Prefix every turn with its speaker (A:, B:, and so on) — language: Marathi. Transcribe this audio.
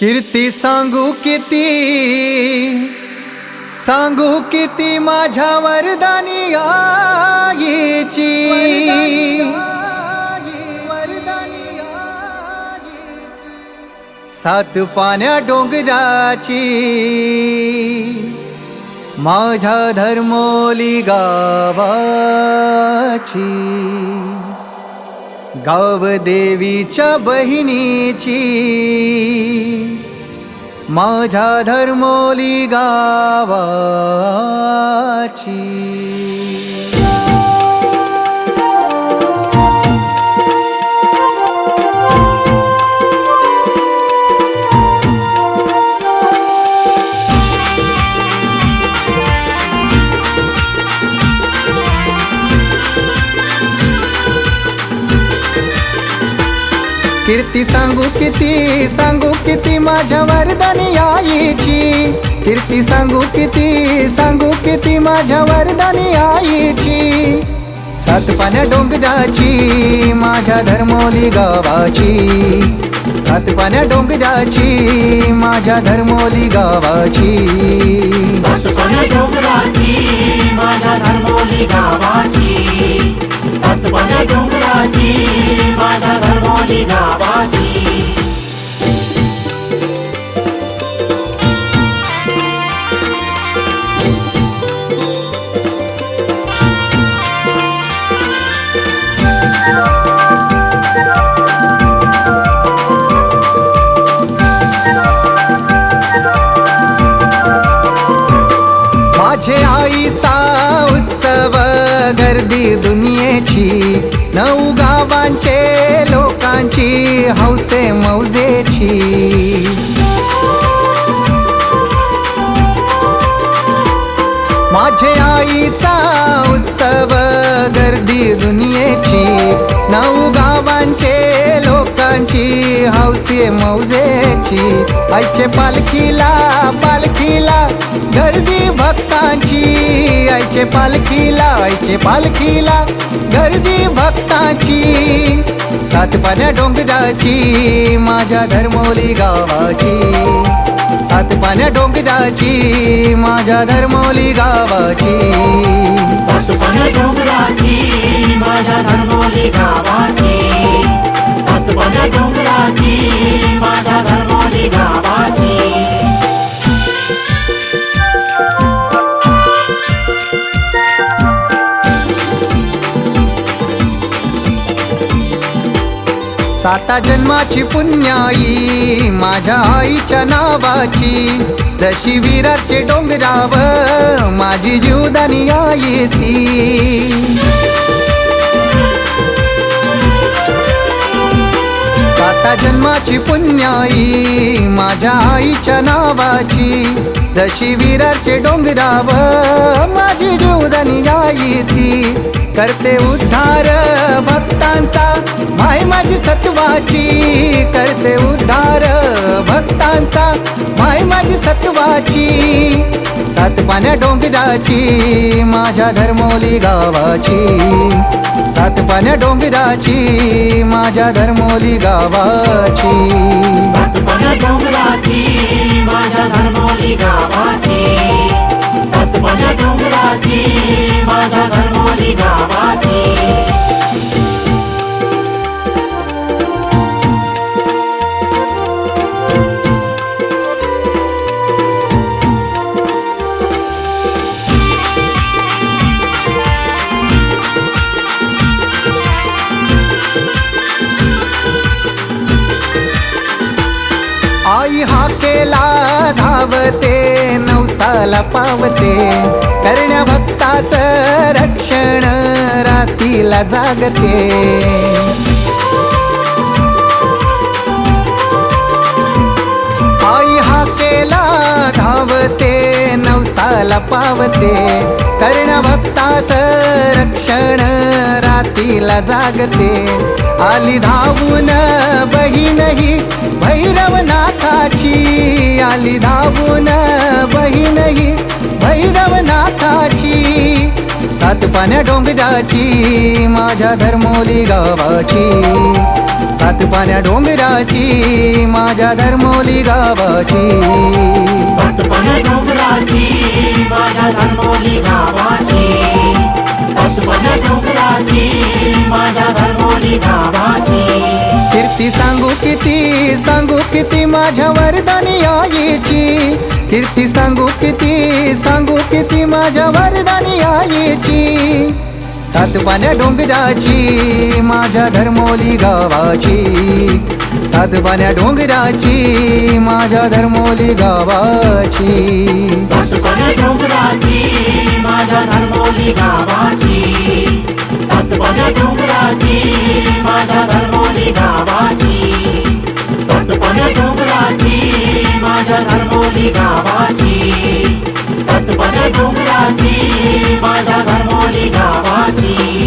A: कीर्ती सांगू किती? सांगू किती माझ्या वरदानी आईची? सात पाण्या डोंगराची. माझ्या धर्मोली गावाची. गाव देवीच्या बहिणीची. माझ्या धर्मोली गावाची. किती सांगू किती सांगू किती माझ्या वरदानी आईची. कीर्ती सांगू किती सांगू किती माझ्या वरदानी आईची. सात पाण्या डोंगराची माझ्या धर्मोली गावाची. सात पाण्या डोंगराची माझ्या धर्मोली गावाची.
B: सातपण्या डोंगराची माझ्या धर्मोली गावाची. सातपण्या डोंगराची माझा धर्मोली गावाची.
A: आईचा गर्दी दुनियेची नऊ गावांचे लोकांची हौसे मौजेची. माझे आईचा उत्सव गर्दी दुनियेची नऊ गावांचे लोकांची हौसे मौजे मौजेची आईचे पालखीला पालखीला, गर्दी भक्तांची. आईचे पालखीला आईचे पालखीला, गर्दी भक्तांची. सात पाण्या डोंगराची, माझ्या धर्मोली गावाची. सात पाण्या डोंगराची, माझ्या धर्मोली गावाची.
B: सातपण्या डोंगराची, माझ्या धर्मोली गावाची. सातपण्या डोंगराची
A: साता जन्माची पुण्याई माझ्या आईच्या नावाची. जशी विराचे डोंगराव माझी जीवदानी आई ती. साता जन्माची पुण्याई माझ्या आईच्या नावाची. जशी विराचे डोंगराव माझी जीवदानी आई ती. करते उद्धार भक्तांचा माय माझी सत्वाची. करते उद्धार भक्तांचा माय माझी सत्वाची. सात पाण्या डोंगराची माझ्या धर्मोली गावाची. सात पाण्या डोंगराची माझ्या धर्मोली गावाची.
B: सातपण्या डोंगराची माझ्या धर्मोली गावाची. सातपण्या डोंगराची
A: आई हाकेला धावते नवसाला पावते. करण्या भक्ताचं रक्षण रातीला जागते. आई हाकेला धावते नवसाला पावते. कर्ण भक्ताचं रक्षण रातीला जागते. आली धावून बहीणही भैरवनाथाची आली धावून बहीणही भैरवनाथाची. सात पाण्या डोंगराची, माझ्या धर्मोली गावाची. सात पाण्या डोंगराची, माझ्या धर्मोली गावाची.
B: सातपण्या डोंगराची, माझ्या धर्मोली गावाची. सातपण्या डोंगराची
A: किती माझ्या वरदानी आईची. कीर्ती सांगू किती सांगू किती माझ्या वरदानी आईची. सात पाण्या डोंगराची, माझ्या धर्मोली गावाची. सात पाण्या डोंगराची, माझ्या धर्मोली गावाची.
B: सातपण्या डोंगराची, माझ्या धर्मोली गावाची. सातपण्या डोंगराची, माझ्या धर्मोली गावाची. सातपण्या डोंगराची माझ्या धर्मोली गावाची. सतपद डोंगराची माझ्या धर्मोली गावाची.